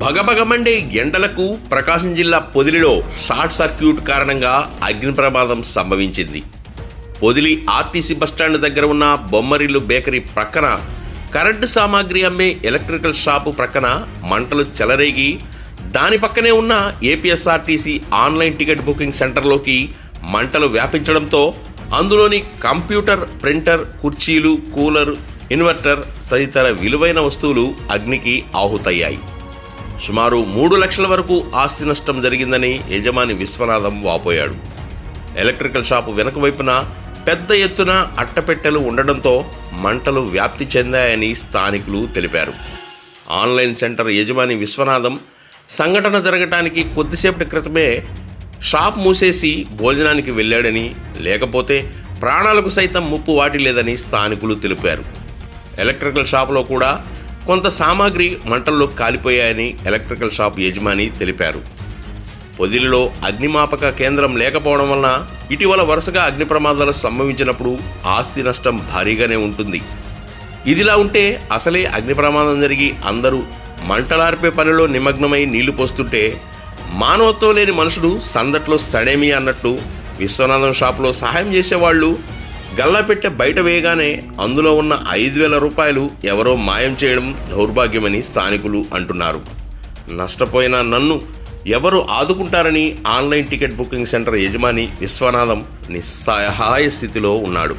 భగభగమండే ఎండలకు ప్రకాశం జిల్లా పొదిలిలో short circuit కారణంగా అగ్ని ప్రమాదం సంభవించింది. పొదిలి ఆర్టీసీ బస్టాండ్ దగ్గర ఉన్న బొమ్మరిల్లు బేకరీ ప్రక్కన కరెంటు సామాగ్రి అమ్మే ఎలక్ట్రికల్ షాపు ప్రక్కన మంటలు చెలరేగి దాని పక్కనే ఉన్న ఏపీఎస్ఆర్టీసీ ఆన్లైన్ టికెట్ బుకింగ్ సెంటర్లోకి మంటలు వ్యాపించడంతో అందులోని కంప్యూటర్ ప్రింటర్ కుర్చీలు కూలర్ ఇన్వర్టర్ తదితర విలువైన వస్తువులు అగ్నికి ఆహుతయ్యాయి. సుమారు మూడు లక్షల వరకు ఆస్తి నష్టం జరిగిందని యజమాని విశ్వనాథం వాపోయాడు. ఎలక్ట్రికల్ షాపు వెనక వైపున పెద్ద ఎత్తున అట్టపెట్టెలు ఉండడంతో మంటలు వ్యాప్తి చెందాయని స్థానికులు తెలిపారు. ఆన్లైన్ సెంటర్ యజమాని విశ్వనాథం సంఘటన జరగటానికి కొద్దిసేపటి క్రితమే షాప్ మూసేసి భోజనానికి వెళ్ళాడని లేకపోతే ప్రాణాలకు సైతం ముప్పు వాటిలేదని స్థానికులు తెలిపారు. ఎలక్ట్రికల్ షాపులో కూడా కొంత సామాగ్రి మంటల్లో కాలిపోయాయని ఎలక్ట్రికల్ షాప్ యజమాని తెలిపారు. పొదిలిలో అగ్నిమాపక కేంద్రం లేకపోవడం వలన ఇటీవల వరుసగా అగ్ని ప్రమాదాలు సంభవించినప్పుడు ఆస్తి నష్టం భారీగానే ఉంటుంది. ఇదిలా ఉంటే అసలే అగ్ని ప్రమాదం జరిగి అందరూ మంటలార్పే పనిలో నిమగ్నమై నీళ్ళు పోస్తుంటే మానవత్వం లేని మనుషుడు సందట్లో సడేమి అన్నట్టు విశ్వనాథం షాపులో సహాయం చేసేవాళ్ళు గల్లాపెట్టె బయట వేయగానే అందులో ఉన్న ఐదు వేల రూపాయలు ఎవరో మాయం చేయడం దౌర్భాగ్యమని స్థానికులు అంటున్నారు. నష్టపోయిన నన్ను ఎవరు ఆదుకుంటారని ఆన్లైన్ టికెట్ బుకింగ్ సెంటర్ యజమాని విశ్వనాథం నిస్సహాయ స్థితిలో ఉన్నాడు.